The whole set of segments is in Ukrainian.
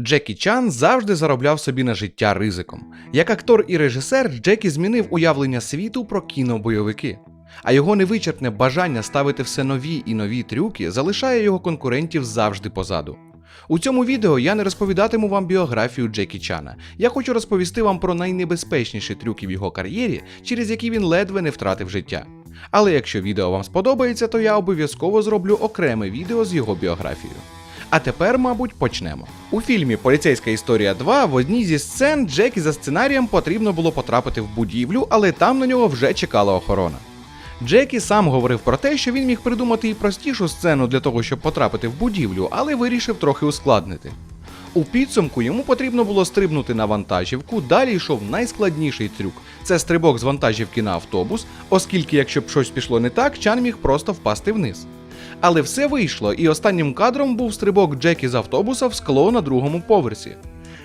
Джекі Чан завжди заробляв собі на життя ризиком. Як актор і режисер, Джекі змінив уявлення світу про кінобойовики. А його невичерпне бажання ставити все нові і нові трюки залишає його конкурентів завжди позаду. У цьому відео я не розповідатиму вам біографію Джекі Чана. Я хочу розповісти вам про найнебезпечніші трюки в його кар'єрі, через які він ледве не втратив життя. Але якщо відео вам сподобається, то я обов'язково зроблю окреме відео з його біографією. А тепер, мабуть, почнемо. У фільмі Поліцейська історія 2 в одній зі сцен Джекі за сценарієм потрібно було потрапити в будівлю, але там на нього вже чекала охорона. Джекі сам говорив про те, що він міг придумати і простішу сцену для того, щоб потрапити в будівлю, але вирішив трохи ускладнити. У підсумку йому потрібно було стрибнути на вантажівку, далі йшов найскладніший трюк це стрибок з вантажівки на автобус, оскільки, якщо б щось пішло не так, Чан міг просто впасти вниз. Але все вийшло, і останнім кадром був стрибок Джекі з автобуса в скло на другому поверсі.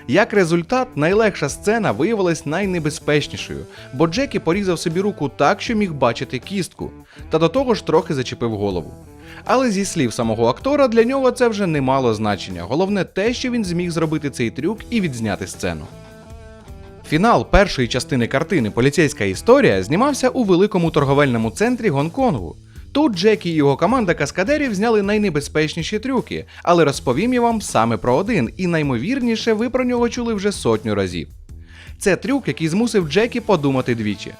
Як результат, найлегша сцена виявилась найнебезпечнішою, бо Джекі порізав собі руку так, що міг бачити кістку, та до того ж трохи зачепив голову. Але зі слів самого актора, для нього це вже не мало значення. Головне те, що він зміг зробити цей трюк і відзняти сцену. Фінал першої частини картини Поліцейська історія знімався у великому торговельному центрі Гонконгу. Тут Джекі і його команда каскадерів зняли найнебезпечніші трюки, але розповім я вам саме про один, і наймовірніше ви про нього чули вже сотню разів. Це трюк, який змусив Джекі подумати двічі.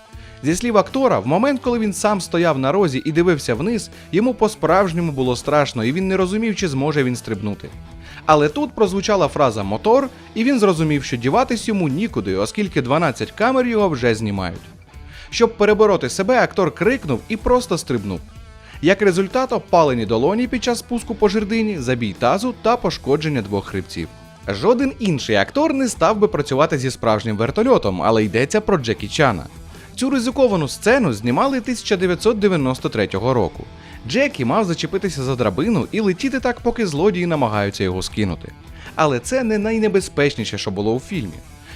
Зі слів актора, в момент, коли він сам стояв на розі і дивився вниз, йому по-справжньому було страшно, і він не розумів, чи зможе він стрибнути. Але тут прозвучала фраза мотор, і він зрозумів, що діватись йому нікуди, оскільки 12 камер його вже знімають. Щоб перебороти себе, актор крикнув і просто стрибнув. Як результат, опалені долоні під час спуску по жердині, забій тазу та пошкодження двох хребців. Жоден інший актор не став би працювати зі справжнім вертольотом, але йдеться про Джекі Чана. Цю ризиковану сцену знімали 1993 року. Джекі мав зачепитися за драбину і летіти так, поки злодії намагаються його скинути. Але це не найнебезпечніше, що було у фільмі.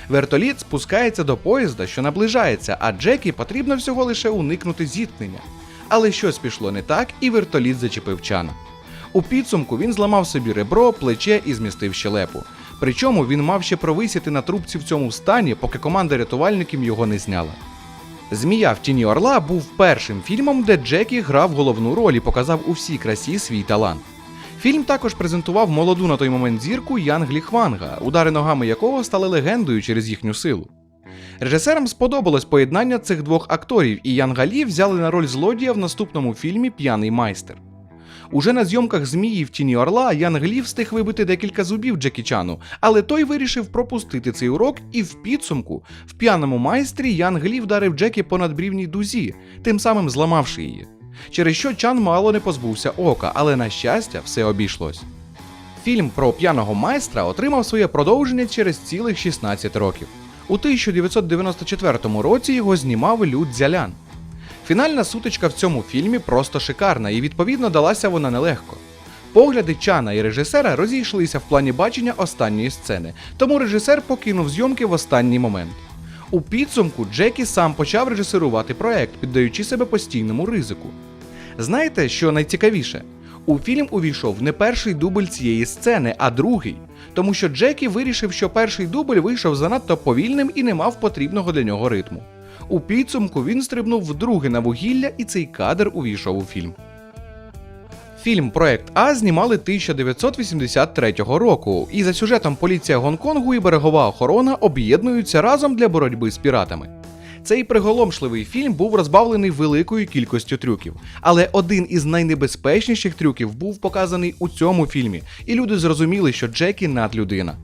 Вертоліт спускається до поїзда, що наближається, а Джекі потрібно всього лише уникнути зіткнення. Але щось пішло не так, і вертоліт зачепив чана. У підсумку він зламав собі ребро, плече і змістив щелепу. Причому він мав ще провисіти на трубці в цьому стані, поки команда рятувальників його не зняла. Змія в тіні Орла був першим фільмом, де Джекі грав головну роль і показав у всій красі свій талант. Фільм також презентував молоду на той момент зірку Янглі Хванга, удари ногами якого стали легендою через їхню силу. Режисерам сподобалось поєднання цих двох акторів, і Ян Галі взяли на роль злодія в наступному фільмі П'яний майстер. Уже на зйомках Змії в тіні Орла Ян Глі встиг вибити декілька зубів Джекі Чану, але той вирішив пропустити цей урок, і в підсумку в п'яному майстрі Ян Глі вдарив Джекі по надбрівній дузі, тим самим зламавши її. Через що Чан мало не позбувся ока, але на щастя, все обійшлось. Фільм про п'яного майстра отримав своє продовження через цілих 16 років. У 1994 році його знімав Лю Дзялян. Фінальна сутичка в цьому фільмі просто шикарна, і відповідно далася вона нелегко. Погляди Чана і режисера розійшлися в плані бачення останньої сцени, тому режисер покинув зйомки в останній момент. У підсумку Джекі сам почав режисерувати проект, піддаючи себе постійному ризику. Знаєте, що найцікавіше? У фільм увійшов не перший дубль цієї сцени, а другий, тому що Джекі вирішив, що перший дубль вийшов занадто повільним і не мав потрібного для нього ритму. У підсумку він стрибнув вдруге на вугілля, і цей кадр увійшов у фільм. Фільм Проект А знімали 1983 року, і за сюжетом поліція Гонконгу і берегова охорона об'єднуються разом для боротьби з піратами. Цей приголомшливий фільм був розбавлений великою кількістю трюків, але один із найнебезпечніших трюків був показаний у цьому фільмі, і люди зрозуміли, що Джекі надлюдина.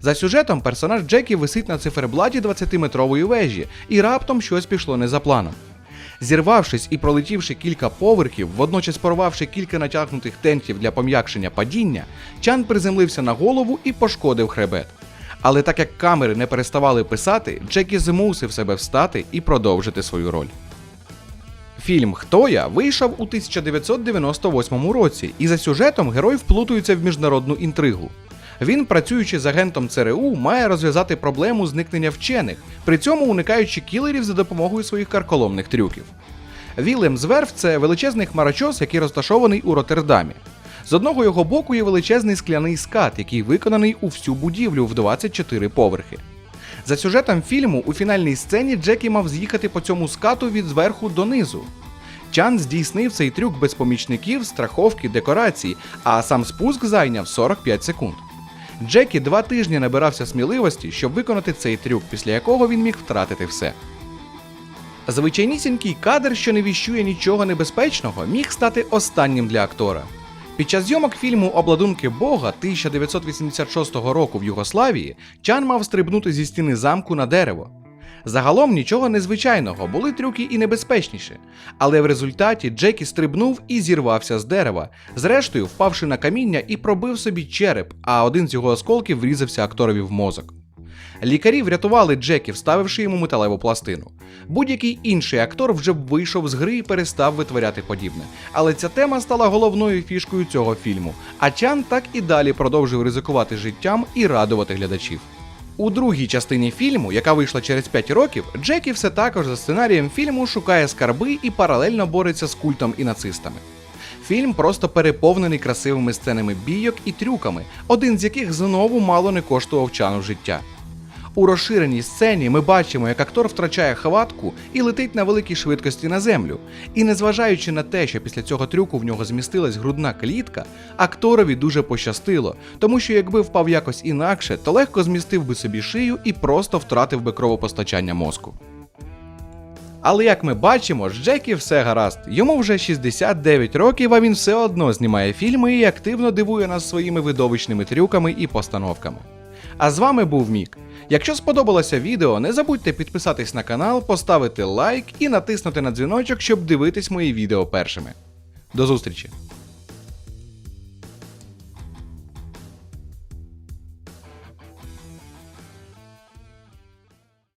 За сюжетом персонаж Джекі висить на циферблаті 20-метрової вежі, і раптом щось пішло не за планом. Зірвавшись і пролетівши кілька поверхів, водночас порвавши кілька натягнутих тентів для пом'якшення падіння, Чан приземлився на голову і пошкодив хребет. Але так як камери не переставали писати, Джекі змусив себе встати і продовжити свою роль. Фільм Хто я вийшов у 1998 році, і за сюжетом герой вплутується в міжнародну інтригу. Він, працюючи з агентом ЦРУ, має розв'язати проблему зникнення вчених, при цьому уникаючи кілерів за допомогою своїх карколомних трюків. Вілем Зверф це величезний хмарочос, який розташований у Роттердамі. З одного його боку є величезний скляний скат, який виконаний у всю будівлю в 24 поверхи. За сюжетом фільму у фінальній сцені Джекі мав з'їхати по цьому скату від зверху донизу. Чан здійснив цей трюк без помічників, страховки, декорацій, а сам спуск зайняв 45 секунд. Джекі два тижні набирався сміливості, щоб виконати цей трюк, після якого він міг втратити все. Звичайнісінький кадр, що не віщує нічого небезпечного, міг стати останнім для актора. Під час зйомок фільму Обладунки Бога 1986 року в Югославії Чан мав стрибнути зі стіни замку на дерево. Загалом нічого незвичайного, були трюки і небезпечніші. Але в результаті Джекі стрибнув і зірвався з дерева, зрештою впавши на каміння і пробив собі череп, а один з його осколків врізався акторові в мозок. Лікарі врятували Джекі, вставивши йому металеву пластину. Будь-який інший актор вже б вийшов з гри і перестав витворяти подібне. Але ця тема стала головною фішкою цього фільму. А Чан так і далі продовжив ризикувати життям і радувати глядачів. У другій частині фільму, яка вийшла через 5 років, Джекі все також за сценарієм фільму шукає скарби і паралельно бореться з культом і нацистами. Фільм просто переповнений красивими сценами бійок і трюками, один з яких знову мало не коштував чану життя. У розширеній сцені ми бачимо, як актор втрачає хватку і летить на великій швидкості на землю. І незважаючи на те, що після цього трюку в нього змістилась грудна клітка, акторові дуже пощастило, тому що якби впав якось інакше, то легко змістив би собі шию і просто втратив би кровопостачання мозку. Але як ми бачимо, з Джекі все гаразд. Йому вже 69 років, а він все одно знімає фільми і активно дивує нас своїми видовищними трюками і постановками. А з вами був Мік. Якщо сподобалося відео, не забудьте підписатись на канал, поставити лайк і натиснути на дзвіночок, щоб дивитись мої відео першими. До зустрічі!